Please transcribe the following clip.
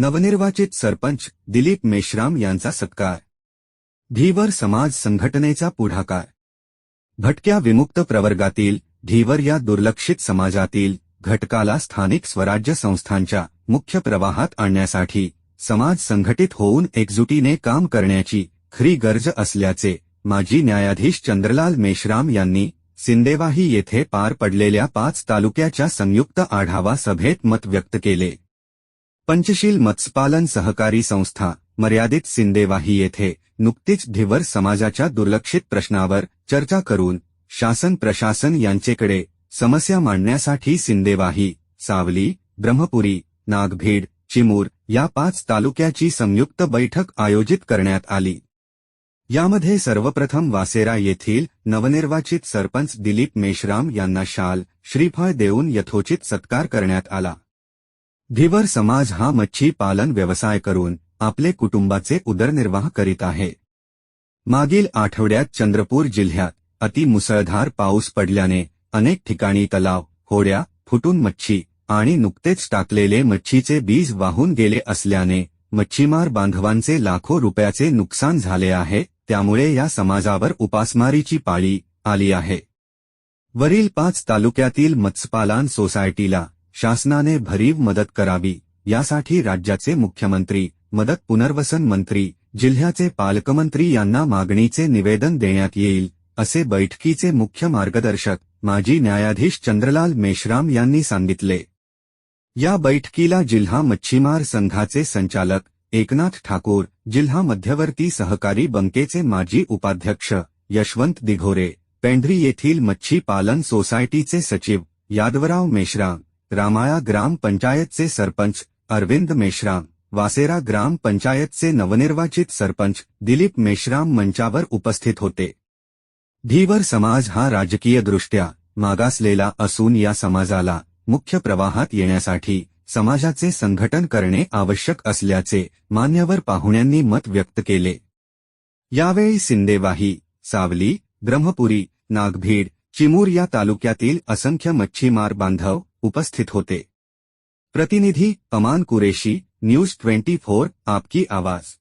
नवनिर्वाचित सरपंच दिलीप मेश्राम यांचा सत्कार. धीवर समाज संघटनेचा पुढाकार. भटक्या विमुक्त प्रवर्गातील धीवर या दुर्लक्षित समाजातील घटकाला स्थानिक स्वराज्य संस्थांच्या मुख्य प्रवाहात आणण्यासाठी समाज संघटित होऊन एकजुटीने काम करण्याची खरी गरज असल्याचे माजी न्यायाधीश चंद्रलाल मेश्राम यांनी सिंदेवाही येथे पार पडलेल्या पाच तालुक्याच्या संयुक्त आढावा सभेत मत व्यक्त केले. पंचशील मत्स्यपालन सहकारी संस्था मर्यादित सिंदेवाही येथे नुकतीच धिवर समाजाच्या दुर्लक्षित प्रश्नावर चर्चा करून शासन प्रशासन यांचेकडे समस्या मांडण्यासाठी सिंदेवाही सावली ब्रह्मपुरी नागभीड चिमूर या पाच तालुक्याची संयुक्त बैठक आयोजित करण्यात आली. यामध्ये सर्वप्रथम वासेरा येथील नवनिर्वाचित सरपंच दिलीप मेश्राम यांना शाल श्रीफळ देऊन यथोचित सत्कार करण्यात आला. धिवर समाज हा मच्छी पालन व्यवसाय करून आपले कुटुंबाचे उदरनिर्वाह करीत आहे. मागील आठवड्यात चंद्रपूर जिल्ह्यात अति मुसळधार पाऊस पडल्याने अनेक ठिकाणी तलाव होड्या फुटून मच्छी आणि नुकतेच टाकलेले मच्छीचे बीज वाहून गेले असल्याने मच्छीमार बांधवांचे लाखो रुपयाचे नुकसान झाले आहे त्यामुळे या समाजावर उपासमारीची पाळी आली आहे. वरील पाच तालुक्यातील मत्स्यपालन सोसायटीला शासनाने भरीव मदत करावी. यासाठी राज्याचे मुख्यमंत्री मदत पुनर्वसन मंत्री जिल्ह्याचे पालकमंत्री यांना मागणीचे निवेदन देण्यात येईल असे बैठकीचे मुख्य मार्गदर्शक माजी न्यायाधीश चंद्रलाल मेश्राम यांनी सांगितले. या बैठकीला जिल्हा मच्छीमार संघाचे संचालक एकनाथ ठाकूर जिल्हा मध्यवर्ती सहकारी बँकेचे माजी उपाध्यक्ष यशवंत दिघोरे पेंढरी येथील मच्छी पालन सोसायटीचे सचिव यादवराव मेश्राम रामाया ग्रामपंचायतचे सरपंच अरविंद मेश्राम वासेरा ग्रामपंचायतचे नवनिर्वाचित सरपंच दिलीप मेश्राम मंचावर उपस्थित होते। धीवर समाज हा राजकीयदृष्ट्या मागासलेला असून या समाजाला मुख्य प्रवाहात येण्यासाठी समाजाचे संघटन करणे आवश्यक असल्याचे मान्यवर पाहुण्यांनी मत व्यक्त केले. यावेळी सिंदेवाही सावली ब्रह्मपुरी नागभीड चिमूर या तालुक्यातील असंख्य मच्छीमार बांधव उपस्थित होते। प्रतिनिधी Aman Qureshi news twenty four आपकी आवाज।